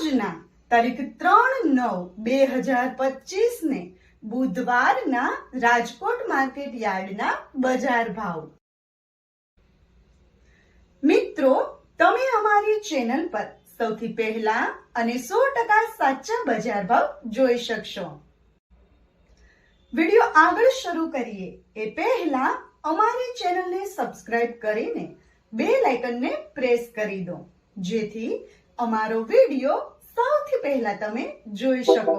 આજના તારીખ ત્રણ નવ બે હજાર પચીસ ને બુધવારના રાજકોટ માર્કેટ યાર્ડના બજાર ભાવ. મિત્રો, તમે અમારી ચેનલ પર સૌથી પહેલા અને સો ટકા સાચા બજાર ભાવ જોઈ શકશો. વિડિયો આગળ શરૂ કરીએ એ પહેલા અમારી ચેનલને સબસ્ક્રાઇબ કરીને બે લાઇકનને પ્રેસ કરી દો. જેથી અમારો વીડિયો સૌથી પહેલા તમે જોઈ શકો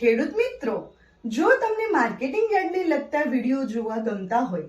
ખેડૂત મિત્રો જો તમને માર્કેટિંગ યાર્ડને લગતા વીડિયો જોવા ગમતા હોય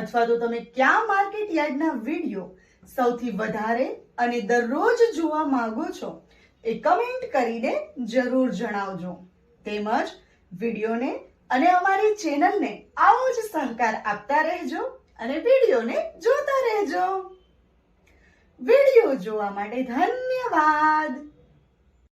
અથવા તો તમે કયા માર્કેટ યાર્ડના વીડિયો સૌથી વધારે અને દરરોજ જોવા માંગો છો એ કમેન્ટ કરીને જરૂર જણાવજો. તેમજ વિડીયોને અને અમારી ચેનલને આવો જ સહકાર આપતા રહેજો અને વિડીયોને જોતા રહેજો. વીડિયો જોવા માટે ધન્યવાદ.